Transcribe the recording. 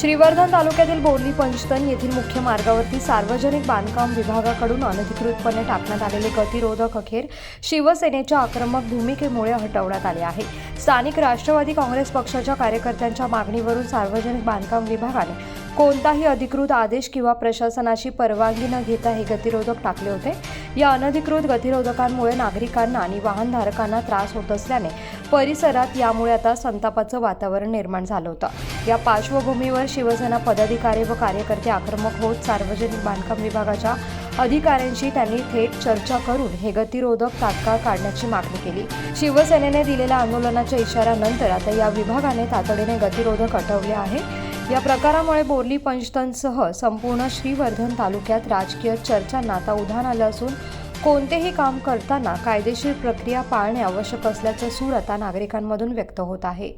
श्रीवर्धन तालुक्यातील बोर्ली पंचतन येथील मुख्य मार्गावरती सार्वजनिक बांधकाम विभागाकडून अनधिकृतपणे टाकण्यात आलेले गतिरोधक अखेर शिवसेनेच्या आक्रमक भूमिकेमुळे हटवण्यात आले आहे. स्थानिक राष्ट्रवादी काँग्रेस पक्षाच्या कार्यकर्त्यांच्या मागणीवरून सार्वजनिक बांधकाम विभागाने कोणताही अधिकृत आदेश किंवा प्रशासनाची परवानगी न घेता हे गतिरोधक टाकले होते. या अनधिकृत गतिरोधकांमुळे नागरिकांना आणि वाहनधारकांना त्रास होत असल्याने परिसरात यामुळे आता संतापाचं वातावरण निर्माण झालं होतं. या पार्श्वभूमीवर शिवसेना पदाधिकारी व कार्यकर्ते आक्रमक होत सार्वजनिक बांधकाम विभागाच्या अधिकाऱ्यांशी त्यांनी थेट चर्चा करून हे गतिरोधक तात्काळ काढण्याची मागणी केली. शिवसेनेने दिलेल्या आंदोलनाच्या इशाऱ्यानंतर आता या विभागाने तातडीने गतिरोधक हटवले आहे. या प्रकारामुळे बोर्ली पंचतनसह संपूर्ण श्रीवर्धन तालुक्यात राजकीय चर्चांना आता उधाण आलं असून कोणतेही काम करताना कायदेशीर प्रक्रिया पाळणे आवश्यक असल्याचं सूर आता नागरिकांमधून व्यक्त होत आहे.